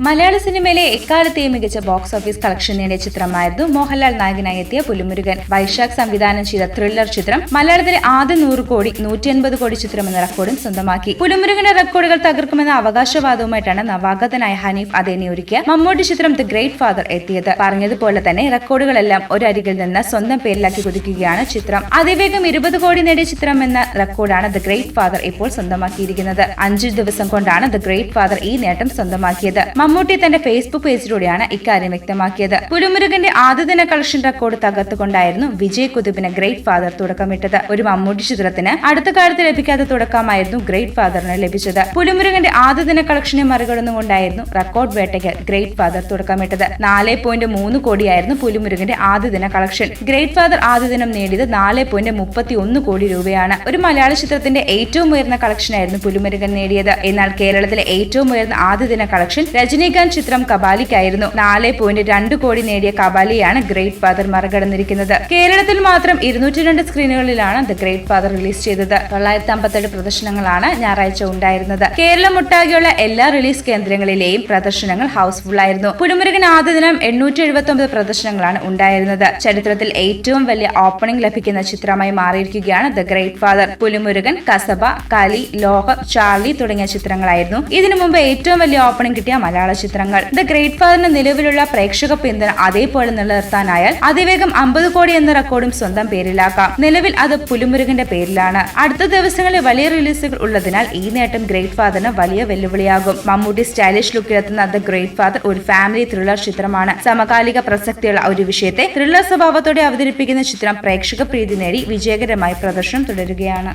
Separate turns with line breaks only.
മലയാള സിനിമയിലെ എക്കാലത്തെയും മികച്ച ബോക്സ് ഓഫീസ് കളക്ഷൻ നേടിയ ചിത്രമായിരുന്നു മോഹൻലാൽ നായകനായി എത്തിയ പുലിമുരുകൻ. വൈശാഖ് സംവിധാനം ചെയ്ത ത്രില്ലർ ചിത്രം മലയാളത്തിലെ ആദ്യ നൂറ് കോടി നൂറ്റി അൻപത് കോടി ചിത്രം എന്ന റെക്കോർഡും സ്വന്തമാക്കി. പുലിമുരുകന്റെ റെക്കോർഡുകൾ തകർക്കുമെന്ന അവകാശവാദവുമായിട്ടാണ് നവാഗതനായ ഹനീഫ് അതേനെ ഒരുക്കിയ മമ്മൂട്ടി ചിത്രം ദി ഗ്രേറ്റ് ഫാദർ എത്തിയത്. പറഞ്ഞതുപോലെ തന്നെ റെക്കോർഡുകളെല്ലാം ഒരരികിൽ നിന്ന് സ്വന്തം പേരിലാക്കി കുതിക്കുകയാണ് ചിത്രം. അതിവേഗം ഇരുപത് കോടി നേടിയ ചിത്രം എന്ന റെക്കോർഡാണ് ദി ഗ്രേറ്റ് ഫാദർ ഇപ്പോൾ സ്വന്തമാക്കിയിരിക്കുന്നത്. അഞ്ചു ദിവസം കൊണ്ടാണ് ദി ഗ്രേറ്റ് ഫാദർ ഈ നേട്ടം സ്വന്തമാക്കിയത്. മമ്മൂട്ടി തന്റെ ഫേസ്ബുക്ക് പേജിലൂടെയാണ് ഇക്കാര്യം വ്യക്തമാക്കിയത്. പുലിമുരുകന്റെ ആദ്യദിന കളക്ഷൻ റെക്കോർഡ് തകർത്തുകൊണ്ടായിരുന്നു വിജയ് കുതുബിന് ഗ്രേറ്റ് ഫാദർ തുടക്കമിട്ടത്. ഒരു മമ്മൂട്ടി ചിത്രത്തിന് അടുത്ത കാലത്ത് ലഭിക്കാത്ത തുടക്കമായിരുന്നു ഗ്രേറ്റ് ഫാദറിന് ലഭിച്ചത്. പുലിമുരുകന്റെ ആദ്യദിന കളക്ഷനെ മറികടന്നുകൊണ്ടായിരുന്നു റെക്കോർഡ് വേട്ടയ്ക്ക് ഗ്രേറ്റ് ഫാദർ തുടക്കമിട്ടത്. നാല് പോയിന്റ് മൂന്ന് കോടിയായിരുന്നു പുലിമുരുകന്റെ ആദ്യദിന കളക്ഷൻ. ഗ്രേറ്റ് ഫാദർ ആദ്യ ദിനം നേടിയത് നാല് പോയിന്റ് മുപ്പത്തി ഒന്ന് കോടി രൂപയാണ്. ഒരു മലയാള ചിത്രത്തിന്റെ ഏറ്റവും ഉയർന്ന കളക്ഷനായിരുന്നു പുലിമുരുകൻ നേടിയത്. എന്നാൽ കേരളത്തിലെ ഏറ്റവും ഉയർന്ന ആദ്യ ദിന കളക്ഷൻ രജനീകാന്ത് ചിത്രം കബാലിക്കായിരുന്നു. നാല് പോയിന്റ് രണ്ട് കോടി നേടിയ കബാലിയാണ് ഗ്രേറ്റ് ഫാദർ മറികടന്നിരിക്കുന്നത്. കേരളത്തിൽ മാത്രം ഇരുന്നൂറ്റി രണ്ട് സ്ക്രീനുകളിലാണ് ദ ഗ്രേറ്റ് ഫാദർ റിലീസ് ചെയ്തത്. തൊള്ളായിരത്തി അമ്പത്തെട്ട് പ്രദർശനങ്ങളാണ് ഞായറാഴ്ച ഉണ്ടായിരുന്നത്. കേരളം ഒട്ടാകെയുള്ള എല്ലാ റിലീസ് കേന്ദ്രങ്ങളിലെയും പ്രദർശനങ്ങൾ ഹൗസ്ഫുൾ ആയിരുന്നു. പുലിമുരുകൻ ആദ്യ ദിനം എണ്ണൂറ്റി എഴുപത്തി ഒമ്പത് പ്രദർശനങ്ങളാണ് ഉണ്ടായിരുന്നത്. ചരിത്രത്തിൽ ഏറ്റവും വലിയ ഓപ്പണിംഗ് ലഭിക്കുന്ന ചിത്രമായി മാറിയിരിക്കുകയാണ് the great father Pulimurugan Kasaba Kali Loha Charlie തുടങ്ങിയ ചിത്രങ്ങളായിരുന്നു. ഇതിനു മുമ്പ് ഏറ്റവും വലിയ ഓപ്പണിംഗ് കിട്ടിയ മലയാള ചിത്രങ്ങൾ ദ ഗ്രേറ്റ് ഫാദറിന് നിലവിലുള്ള പ്രേക്ഷക പിന്തുണ അതേപോലെ നിലനിർത്താനായാൽ അതിവേഗം അമ്പത് കോടി എന്ന റെക്കോർഡും സ്വന്തം പേരിലാക്കാം. നിലവിൽ അത് പുലിമുരുകന്റെ പേരിലാണ്. അടുത്ത ദിവസങ്ങളിൽ വലിയ റിലീസുകൾ ഉള്ളതിനാൽ ഈ നേട്ടം ഗ്രേറ്റ് ഫാദറിന് വലിയ വെല്ലുവിളിയാകും. മമ്മൂട്ടി സ്റ്റൈലിഷ് ലുക്കിലെത്തുന്ന ദ ഗ്രേറ്റ് ഫാദർ ഒരു ഫാമിലി ത്രില്ലർ ചിത്രമാണ്. സമകാലിക പ്രസക്തിയുള്ള ഒരു വിഷയത്തെ ത്രില്ലർ സ്വഭാവത്തോടെ അവതരിപ്പിക്കുന്ന ചിത്രം പ്രേക്ഷക പ്രീതി നേടി വിജയകരമായി പ്രദർശനം തുടരുകയാണ്.